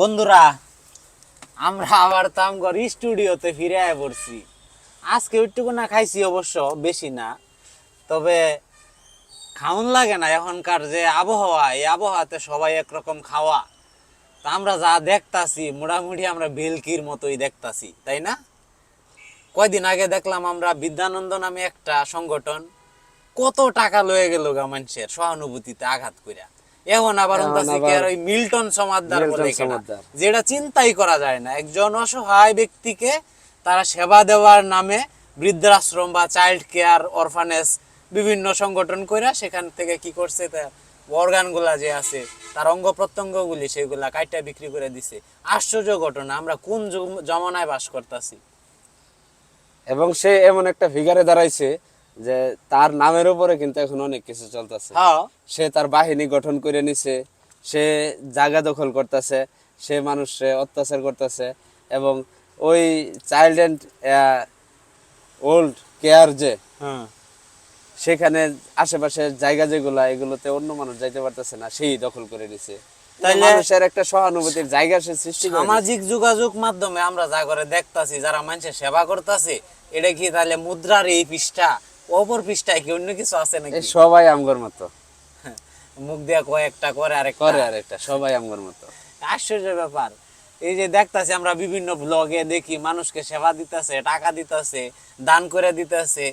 বন্ধুরা, আমরা আবার তামগর স্টুডিওতে ফিরে আয় পড়ছি। আজকে ওইটুকু না খাইছি অবশ্য, বেশি না। তবে খাওন লাগে না এখনকার যে আবহাওয়া, এই আবহাওয়াতে সবাই একরকম খাওয়া। তা আমরা যা দেখতাছি, মোটামুটি আমরা বেলকির মতোই দেখতাছি, তাই না? কয়দিন আগে দেখলাম আমরা বিদ্যানন্দ নামে একটা সংগঠন, কত টাকা লয়ে গেল গা মানুষের সহানুভূতিতে আঘাত কইরা। এখন আবার ওই মিল্টন সমাদদার বলে যেটা চিন্তাই করা যায় না। একজন অসহায় ব্যক্তিকে তারা সেবা দেওয়ার নামে বৃদ্ধাশ্রম বা চাইল্ড কেয়ার অরফানেজ বিভিন্ন সংগঠন কইরা সেখান থেকে কি করছে তার অর্গানগুলা যে আছে তার অঙ্গ প্রত্যঙ্গগুলি সেগুলা কাইটা বিক্রি করে দিছে। আশ্চর্য ঘটনা আমরা কোন জমানায় বাস করতেছি? এবং সে এমন একটা ফিগারে দাঁড়াইছে যে তার নামের উপরে কিন্তু এখন অনেক কিছু চলতেছে। হ্যাঁ। সে তার বাহিনী গঠন করে নিছে সে জায়গা দখল করতেছে সে মানুষে অত্যাচার করতেছে এবং ওই চাইল্ড অ্যান্ড ওল্ড কেয়ার যে হ্যাঁ। সেখানে আশেপাশে জায়গা যেগুলা এগুলোতে অন্য মানুষ যাইতে পারতেছে না সেই দখল করে নিছে। মানুষের একটা সহানুভূতির জায়গা সে সৃষ্টি সামাজিক যোগাযোগ মাধ্যমে আমরা যা করে দেখতাছি যারা মানুষের সেবা করতেছে এটা কি তাহলে মুদ্রার এই পৃষ্ঠা? অপর পৃষ্ঠায় কি অন্য কিছু আছে নাকি? সবাই আমগর মতো। মুখ দিয়া কয়েকটা করে আরেক করে আরেকটা সবাই আমগর মতো। আশ্চর্য ব্যাপার। এই যে দেখতাছি আমরা বিভিন্ন ব্লগে দেখি মানুষকে সেবা দিতেছে টাকা দিতেছে দান করে দিতেছে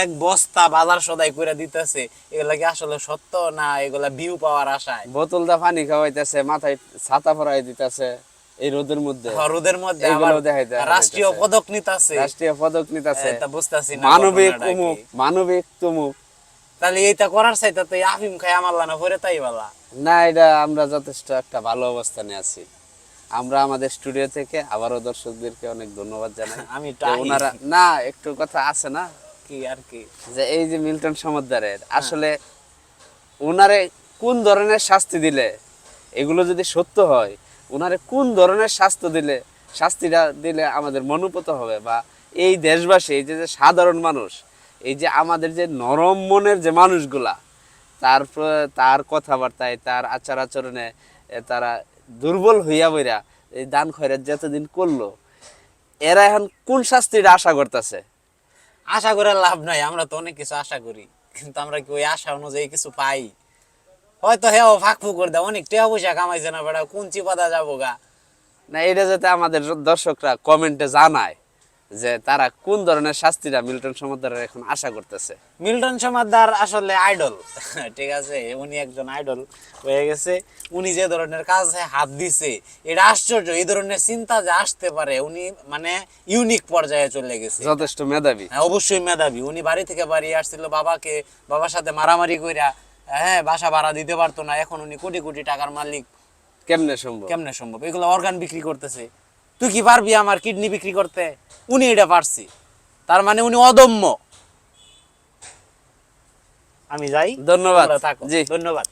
এক বস্তা বাজার সদাই করে দিতেছে। এগুলা কি আসলে সত্য না এগুলা ভিউ পাওয়ার আশায়? বোতলটা পানি খাওয়াইতেছে মাথায় ছাতা পরাই দিতেছে। এই রোদের মধ্যে। রোদের মধ্যে রাষ্ট্রীয়। পদক নিতেছে। রাষ্ট্রীয় পদক নিতেছে। তা বুঝতাছি না মানবিক ঘটনাটা কি। উমুক মানবিক তুমুক। তাহলে এইটা করার চাইতে তো আফিম খাই আমার লানা ভরে তাই বলা। না এটা আমরা যথেষ্ট একটা ভালো অবস্থানে আছি। আমরা আমাদের স্টুডিও থেকে আবারও দর্শকদেরকে অনেক ধন্যবাদ জানাই। আমি ওনারা না একটু কথা আছে না? কি আর কি? যে এই যে মিল্টন সমদ্দারের আসলে ওনারে কোন ধরনের শাস্তি দিলে এগুলো যদি সত্য হয় ওনারে কোন ধরনের শাস্তি দিলে, শাস্তিটা দিলে আমাদের মনোপত হবে বা এই দেশবাসী, এই যে সাধারণ মানুষ, এই যে আমাদের যে নরম মনের যে মানুষগুলা, তার তার কথাবার্তায়, তার আচার আচরণে তারা দুর্বল হইয়া বইরা এই দান খয়রাত যতদিন করল, এরা এখন কোন শাস্তিটা আশা করতেছে? আশা করে লাভ নাই, আমরা তো অনেক কিছু আশা করি, কিন্তু আমরা কি ওই আশা অনুযায়ী কিছু পাই? হয়তো হ্যাঁ ফাঁক ফুক করে দেয়। অনেক টাকা পয়সা কামাইছে না বেড়া কোন চিপাদা যাব গা? না এটা যাতে আমাদের দর্শকরা কমেন্টে জানায় যে তারা কোন ধরনের শাস্তিটা মিল্টন সমুদ্রের এখন আশা করতেছে। মিল্টন সমাদ্দার আসলে আইডল। ঠিক আছে উনি একজন আইডল হয়ে গেছে। উনি যে ধরনের কাজে হাত দিছে এটা আশ্চর্য। এই ধরনের চিন্তা যে আসতে পারে উনি মানে ইউনিক পর্যায়ে চলে গেছে। যথেষ্ট মেধাবী। হ্যাঁ অবশ্যই মেধাবী। উনি বাড়ি থেকে বাড়ি আসছিল বাবাকে বাবার সাথে মারামারি কইরা হ্যাঁ বাসা ভাড়া দিতে পারতো না। এখন উনি কোটি কোটি টাকার মালিক। কেমনে সম্ভব? কেমনে সম্ভব? এগুলো অর্গান বিক্রি করতেছে। তুই কি পারবি আমার কিডনি বিক্রি করতে? উনি এটা পারছি। তার মানে উনি অদম্য। আমি যাই। ধন্যবাদ। জি। ধন্যবাদ।